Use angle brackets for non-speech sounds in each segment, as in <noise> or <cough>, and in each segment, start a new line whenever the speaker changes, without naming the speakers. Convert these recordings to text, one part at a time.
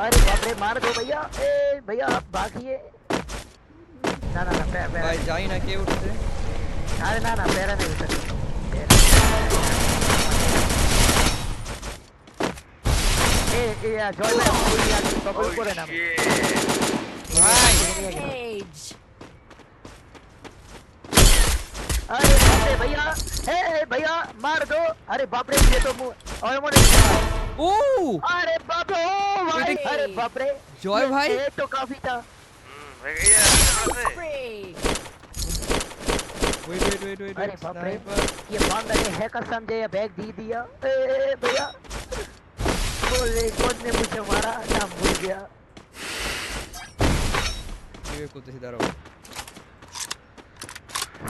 अरे बाप रे मार दो भैया। ए भैया आप ना ना ना पैर भाई
जा ही ना के
अरे ना ना पैर नहीं ए ए यार यार
तो
भाई।
अरे भैया। ए भैया मार दो। अरे बाप रे ये तो मुँह और
ओ
अरे बाप रे ओ भाई। अरे बाप रे। जॉय
भाई।
ये तो काफ़ी था।
वेट वेट वेट वेट
अरे बाप रे ये बंदा ने हैकर समझे या बैग दे दिया। ए भैया। बोले कौन ने मुझे मारा? ना भूल गया।
ये कुत्ते सीधा
रहो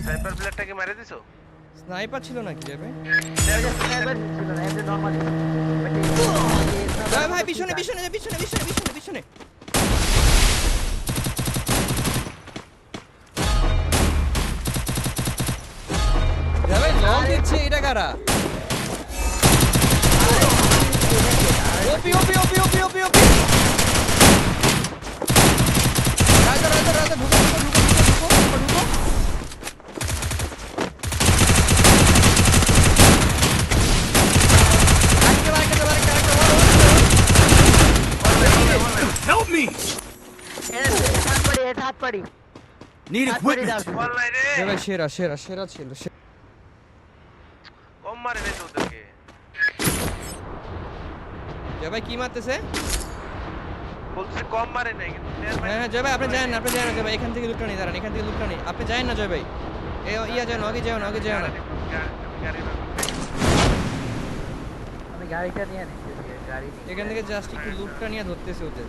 साइबर ब्लेड टाके मारे दिसो
স্নাইপার ছিল নাকি যাবে ভাই? পিছনে পিছনে পিছনে পিছনে পিছনে পিছনে। ভাই লং দিচ্ছে এটা কারা?
হাত পাড়ি
Need equipment.
والله রে।
সেরা সেরা সেরা ছিল সে-
মারে রে তোদেরকে।
জয় ভাই কি মারতেছে?
বলতেছে কম মারে নাই কিন্তু
হ্যাঁ হ্যাঁ জয় ভাই আপনি জানেন আপনি জানেন জয় ভাই এখান থেকে লুটটা নেই দাঁড়ান এখান থেকে লুটটা নেই আপনি জানেন না জয় ভাই। এ ইয়া যায় না আগে যায় আগে
যায়
আমি গাড়িটা নিয়ে নিচ্ছি গাড়ি
এখান থেকে জাস্ট একটু লুটটা নিয়ে ধরতেছে ওদের।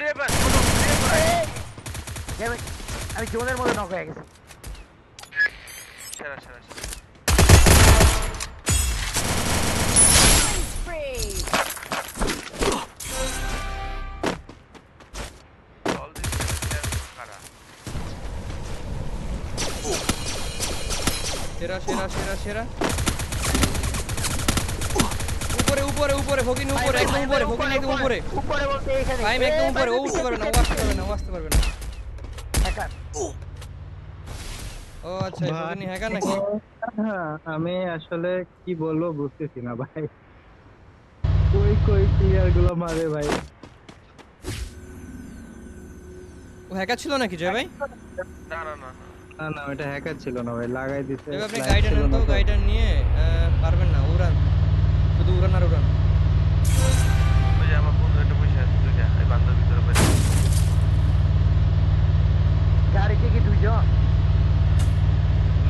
আই সাইকেল রিএফ
এ ভাই, আমি জোনের মধ্যে নক হয়ে গেছি
সেরা সেরা সেরা
Free.
All these players খারাপ
সেরা সেরা সেরা সেরা উপরে উপরে উপরে ফকিন উপরে একদম উপরে ফকিন একদম উপরে
উপরে। বলতে এখানে।
টাইম একদম উপরে ও উঠতে পারবে না ও আসতে পারবে না ও আসতে পারবে না।
হ্যাকার
ও আচ্ছা ফকিনি হ্যাকার নাকি?
হ্যাঁ, আমি আসলে কি বলব বুঝতেছি না ভাই। কই কই প্লেয়ারগুলো মারে ভাই।
ও হ্যাকার ছিল নাকি জয় ভাই?
না না না
না না ওটা হ্যাকার ছিল না ভাই লাগাই দিতে
এবার আপনি। গাইডার নিয়ে।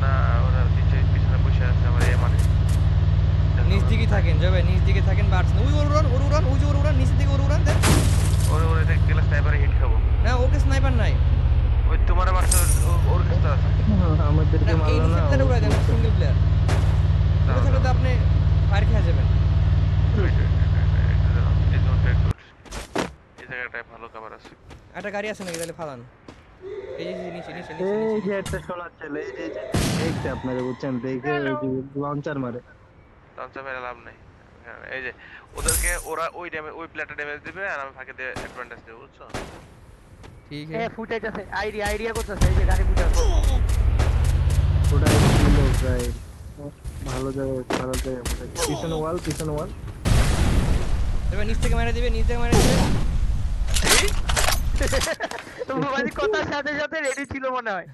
না
ওরা পিছনে বসে আছে আমার এ মানে।
নিচ দিকে থাকেন জয় নিচ দিকে থাকেন বাড়ছে ওই ওর উড়ান ওর উড়ান ওই যে ওর উড়ান নিচের দিকে ওর উড়ান দেন
ওরে ওরে দেখ গেলে স্নাইপারে হিট খাব।
না ওকে স্নাইপার নাই।
ওই তোমার মারছে ওর- ওর কাছে আছে। <laughs>
আমাদেরকে মারলো না
নিচের উড়াই দেন সিঙ্গেল প্লেয়ার
না,
থাকলে তো আপনি ফায়ার খেয়ে যাবেন।
Wait, wait, wait, wait, wait, একটু দাঁড়াও। এই জোনটা একটু এই জায়গাটায় ভালো কভার আছে।
একটা গাড়ি আছে নাকি তাহলে ফালান। এই যে নিচে নিচে নিচে
এই যে একটা শোনাচ্ছে এই এই যে দেখতে আপনারা বুঝছেন দেখে লঞ্চার মারে।
লঞ্চা মেরে লাভ নেই। এই যে ওদেরকে ওরা ওই ড্যামেজ ওই প্লেটে ড্যামেজ দিবে আর আমি ফাঁকে দিয়ে অ্যাডভান্টেজ দেবো বুঝছ?
ঠিক
এ
আছে।
আইডিয়া আইডিয়া করতেছে এই যে গাড়ি
ছিল প্রায় ভালো জায়গায় ভালো জায়গায় পিছনে ওয়াল পিছনে ওয়াল।
এবার নিচ থেকে মেরে দিবে নিচ থেকে মেরে দিবে। <laughs>
তো বাড়ির কথার সাথে সাথে রেডি ছিল মনে হয়।